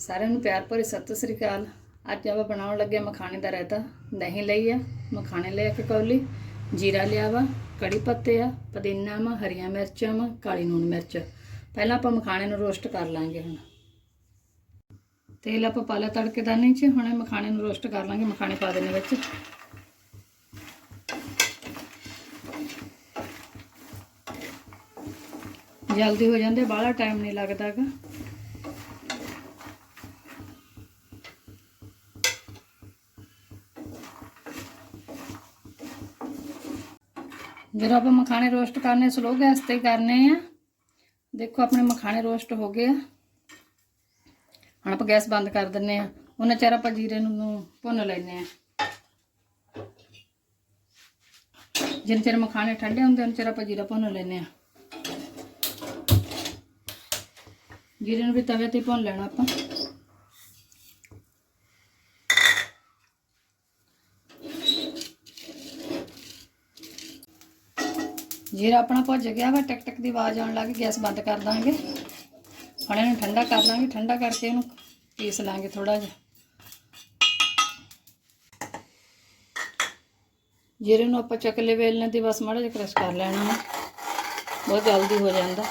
ਸਾਰਿਆਂ ਨੂੰ ਪਿਆਰ ਭਰੀ ਸਤਿ ਸ੍ਰੀ ਅਕਾਲ। ਅੱਜ ਆਪਾਂ ਬਣਾਉਣ ਲੱਗੇ ਮਖਾਣੇ ਦਾ ਰਾਇਤਾ। ਦਹੀਂ ਲਈ ਆ, ਮਖਾਣੇ ਲਿਆ ਕੇ ਕੌਲੀ, ਜੀਰਾ ਲਿਆ ਵਾ, ਕੜੀ ਪੱਤੇ ਆ, ਪੁਦੀਨਾ ਵਾ, ਹਰੀਆਂ ਮਿਰਚਾਂ ਵਾ, ਕਾਲੀ ਨੂਣ ਮਿਰਚ। ਪਹਿਲਾਂ ਆਪਾਂ ਮਖਾਣੇ ਨੂੰ ਰੋਸਟ ਕਰ ਲਾਂਗੇ ਹੁਣ। ਤੇਲ ਆਪਾਂ ਪਾ ਲਿਆ ਤੜਕੇ ਦਾਨੇ 'ਚ, ਹੁਣ ਮਖਾਣੇ ਨੂੰ ਰੋਸਟ ਕਰ ਲਾਂਗੇ, ਮਖਾਣੇ ਪਾ ਦੇਣੇ ਵਿੱਚ। ਜਲਦੀ ਹੋ ਜਾਂਦੇ, ਬਾਹਲਾ ਟਾਈਮ ਨਹੀਂ ਲੱਗਦਾਗਾ ਜਦੋਂ ਆਪਾਂ ਮਖਾਣੇ ਰੋਸਟ ਕਰਨੇ ਸਲੋ ਗੈਸ ਤੇ ਕਰਨੇ ਆ। ਦੇਖੋ, ਆਪਣੇ ਮਖਾਣੇ ਰੋਸਟ ਹੋ ਗਏ ਆ। ਹੁਣ ਆਪਾਂ ਗੈਸ ਬੰਦ ਕਰ ਦਿੰਨੇ ਆ। ਉਹਨਾਂ ਚਿਰ ਆਪਾਂ ਜੀਰੇ ਨੂੰ ਭੁੰਨ ਲੈਨੇ ਆ। ਜਿੰਨ ਚਿਰ ਮਖਾਣੇ ਠੰਡੇ ਹੁੰਦੇ ਉਹਨਾਂ ਚਿਰ ਆਪਾਂ ਜੀਰਾ ਭੁੰਨ ਲੈਨੇ ਆ। ਜੀਰੇ ਨੂੰ ਵੀ ਤਵੇ ਤੇ ਭੁੰਨ ਲੈਣਾ ਆਪਾਂ। ਜੀਰਾ ਆਪਣਾ ਭੁੱਜ ਗਿਆ ਵਾ, ਟਕ ਟਕ ਦੀ ਆਵਾਜ਼ ਆਉਣ ਲੱਗ ਗਈ, ਗੈਸ ਬੰਦ ਕਰ ਦਾਂਗੇ। ਹੁਣ ਇਹਨੂੰ ਠੰਡਾ ਕਰ ਲਾਂਗੇ ਠੰਡਾ ਕਰਕੇ ਇਹਨੂੰ ਪੀਸ ਲਾਂਗੇ ਥੋੜਾ ਜਿਹਾ। ਜੀਰੇ ਨੂੰ ਆਪਾਂ ਚੱਕਲੇ ਵੇਲਣੇ ਦੀ, ਬਸ ਮਾੜਾ ਜਿਹਾ ਕ੍ਰਸ਼ ਕਰ ਲੈਣਾ ਵਾ। ਬਹੁਤ ਜਲਦੀ ਹੋ ਜਾਂਦਾ।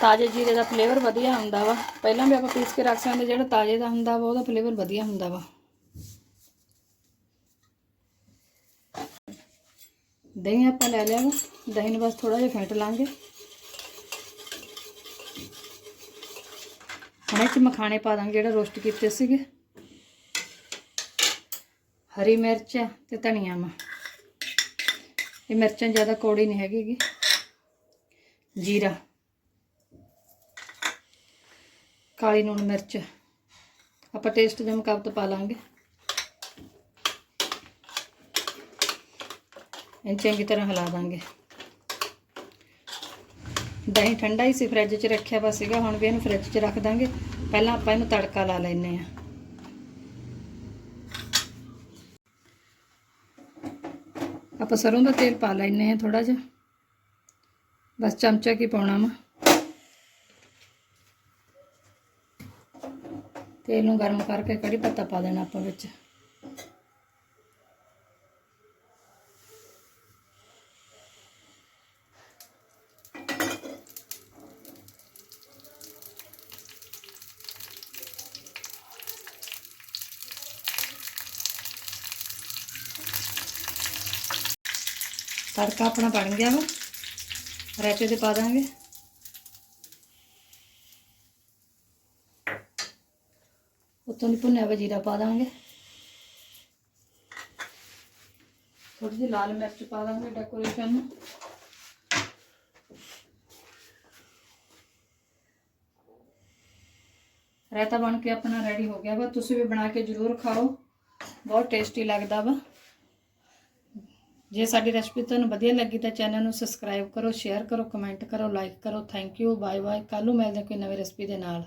ਤਾਜ਼ੇ ਜੀਰੇ ਦਾ ਫਲੇਵਰ ਵਧੀਆ ਹੁੰਦਾ ਵਾ। ਪਹਿਲਾਂ ਵੀ ਆਪਾਂ ਪੀਸ ਕੇ ਰੱਖ ਸਕਦੇ ਜਿਹੜਾ ਤਾਜ਼ੇ ਦਾ ਹੁੰਦਾ ਵਾ, ਉਹਦਾ ਫਲੇਵਰ ਵਧੀਆ ਹੁੰਦਾ ਵਾ। ਦਹੀਂ ਆਪਾਂ ਲੈ ਲਿਆ ਦਹੀਂ ਨੂੰ ਬਸ ਥੋੜਾ ਜਿਹਾ ਫੈਂਟ ਲਾਂਗੇ। ਹੁਣ ਇਹ ਚ ਮਖਾਣੇ ਪਾ ਦਾਂਗੇ ਜਿਹੜਾ ਰੋਸਟ ਕੀਤੇ ਸੀਗੇ। ਹਰੀ ਮਿਰਚ ਆ ਤੇ ਧਨੀਆ ਵਾ ਇਹ ਮਿਰਚਾਂ ਜ਼ਿਆਦਾ ਕੌੜੀ ਨਹੀਂ ਹੈਗੀਗੀ ਜੀਰਾ। ਕਾਲੀ ਨੂਣ ਮਿਰਚ। ਆਪਾਂ ਟੇਸਟ ਦੇ ਮੁਤਾਬਕ ਪਾ ਲਾਂਗੇ। ਇਹ ਚੰਗੀ ਤਰ੍ਹਾਂ ਹਿਲਾ ਦਾਂਗੇ। ਦਹੀਂ ਠੰਡਾ ਹੀ ਸੀ ਫ੍ਰਿਜ 'ਚ ਰੱਖਿਆ ਵਾ ਸੀਗਾ, ਹੁਣ ਵੀ ਇਹਨੂੰ ਫ੍ਰਿਜ 'ਚ ਰੱਖ ਦਾਂਗੇ। ਪਹਿਲਾਂ ਆਪਾਂ ਇਹਨੂੰ ਤੜਕਾ ਲਾ ਲੈਨੇ ਆ ਆਪਾਂ ਸਰੋਂ ਦਾ ਤੇਲ ਪਾ ਲੈਨੇ ਆ ਥੋੜਾ ਜਿਹਾ। ਬਸ ਚਮਚਾ ਕੀ ਪਾਉਣਾ ਵਾ। ਤੇਲ ਨੂੰ ਗਰਮ ਕਰਕੇ ਕੜੀ ਪੱਤਾ ਪਾ ਦੇਣਾ ਆਪਾਂ ਵਿੱਚ। ਤੜਕਾ ਆਪਣਾ ਬਣ ਗਿਆ ਵਾ ਰਾਇਤੇ ਦੇ ਪਾ ਦਾਂਗੇ ਉਤੋਂ ਦੀ ਭੁੰਨਿਆ ਵਾ ਜੀਰਾ ਪਾ ਦਾਂਗੇ ਥੋੜੀ ਜਿਹੀ ਲਾਲ ਮਿਰਚ ਪਾ ਦਾਂਗੇ ਡੈਕੋਰੇਸ਼ਨ ਨੂੰ ਰਾਇਤਾ ਬਣ ਕੇ ਆਪਣਾ ਰੈਡੀ ਹੋ ਗਿਆ ਵਾ ਤੁਸੀਂ ਵੀ ਬਣਾ ਕੇ ਜ਼ਰੂਰ ਖਾਓ ਬਹੁਤ ਟੇਸਟੀ ਲੱਗਦਾ ਵਾ ਜੇ ਸਾਡੀ ਰੈਸਪੀ ਤੁਹਾਨੂੰ ਵਧੀਆ ਲੱਗੀ ਤਾਂ ਚੈਨਲ ਨੂੰ ਸਬਸਕ੍ਰਾਈਬ ਕਰੋ, ਸ਼ੇਅਰ ਕਰੋ, ਕਮੈਂਟ ਕਰੋ, ਲਾਈਕ ਕਰੋ ਥੈਂਕ ਯੂ ਬਾਏ ਬਾਏ ਕੱਲ ਨੂੰ ਮਿਲਦੇ ਹਾਂ ਕੋਈ ਨਵੀਂ ਰੈਸਪੀ ਦੇ ਨਾਲ।